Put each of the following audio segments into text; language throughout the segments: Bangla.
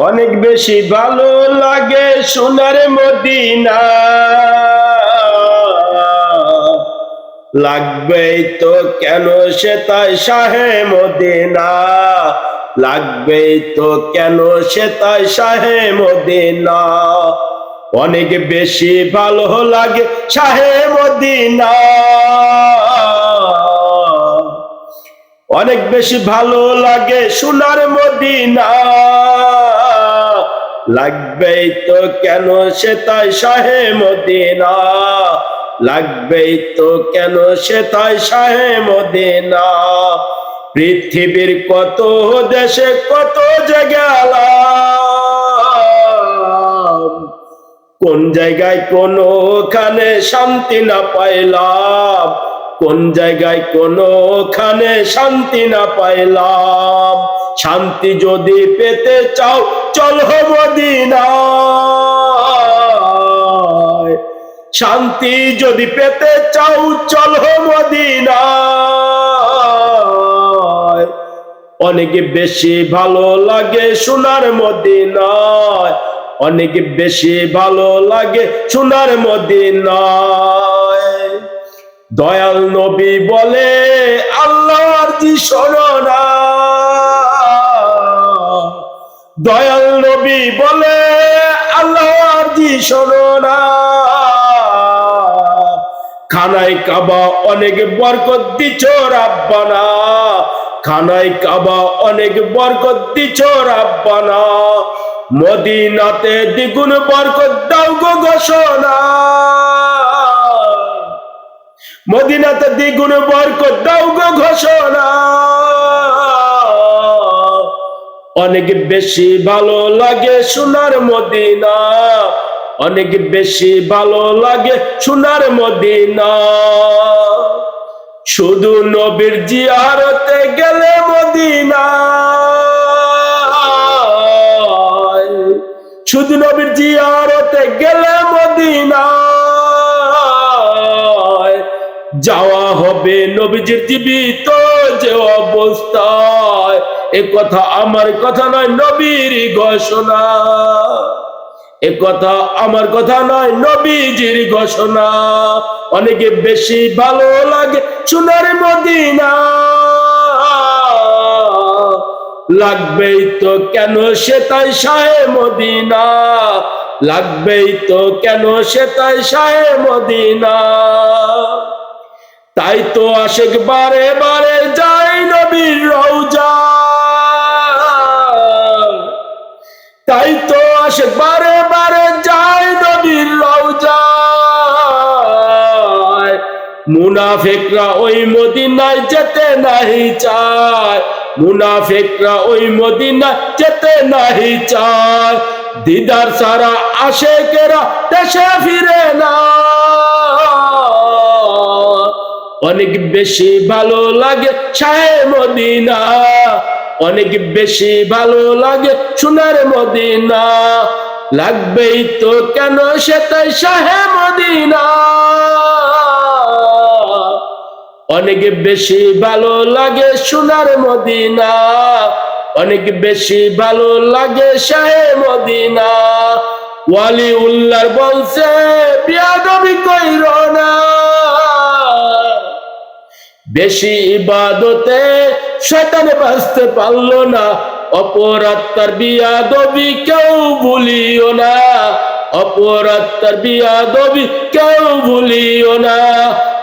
অনেক বেশি ভালো লাগে সোনার মদিনা। লাগবেই তো কেন সে তাই শাহে মদিনা? লাগবেই তো কেন সে তাই শাহে মদিনা? অনেক বেশি ভালো লাগে শাহে মদিনা। অনেক বেশি ভালো লাগে সোনার মদিনা। লাগবেই তো কেন সে তাই শাহে মদিনা? লাগবেই তো কেন সে তাই শাহে মদিনা? পৃথিবীর কত দেশে কত গেলাম কোন জায়গায় কোনখানে শান্তি না পাইলাম? কোন জায়গায় কোনখানে শান্তি না পাইলাম? শান্তি যদি পেতে চাও, চলো মদিনায়। শান্তি যদি পেতে চাও, চলো মদিনায়। অনেক বেশি ভালো লাগে সোনার মদিনায়। অনেক বেশি ভালো লাগে সোনার মদিনায়। দয়াল নবী বলে, আল্লাহর জি বলে আল্লাহর জি শোনো না। কাবা অনেক বরকত দিছ রাব্বানা। খানায় কাবা অনেক বরকত দিছ রাব্বানা। মদিনাতে দ্বিগুণ বরকত দাও গো ঘোষণা। মদিনাতে দ্বিগুণ বরকত দাও গো ঘোষণা। অনেক বেশি ভালো লাগে সোনার মদিনা। অনেক বেশি ভালো লাগে সোনার মদিনা। শুধু নবীর জিয়ারতে গেলে মদিনা। শুধু নবীর জিয়ারতে গেলে মদিনা। যাওয়া হবে নবীজির জীবিত যে অবস্থায় এ কথা আমার কথা নয় নবীর ঘোষণা। এ কথা আমার কথা নয় নবীজির ঘোষণা। অনেকে বেশি ভালো লাগে সোনার মদিনা। লাগবেই তো কেন সে তাই শাহে মদিনা? লাগবেই তো কেন সে তাই শাহে মদিনা? তাই তো আশেক বারে বারে যাই নবীর রৌজা আশেক বারে বারে যাই নবীর রৌজা মুনাফিকরা ওই মদিনায় যেতে নাহি চায়। মুনাফিকরা ওই মদিনা যেতে নাহি চায়। দিদার সারা আশেকেরা দেশে ফিরে না। অনেক বেশি ভালো লাগে শাহে মদিনা। অনেক বেশি ভালো লাগে সোনার মদিনা। লাগবেই তো কেন সে তাই শাহে মদিনা। অনেক বেশি ভালো লাগে সোনার মদিনা। অনেক বেশি ভালো লাগে শাহে মদিনা। ওয়ালি উল্লার বলছে, বিয়াদবি কইর না। বেশি ইবাদতে শয়তানে বাঁচতে পারল না। অপরাত্মার বিয়াদবি কেউ ভুলিও না। অপরাত্মার বিয়াদবি কেউ ভুলিও না।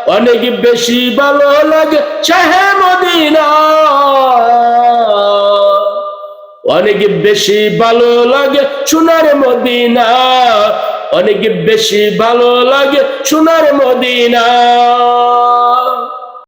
অনেক বেশি ভালো লাগে শাহে মদিনা। অনেক বেশি ভালো লাগে সোনার মদিনা। অনেক বেশি ভালো লাগে সোনার মদিনা।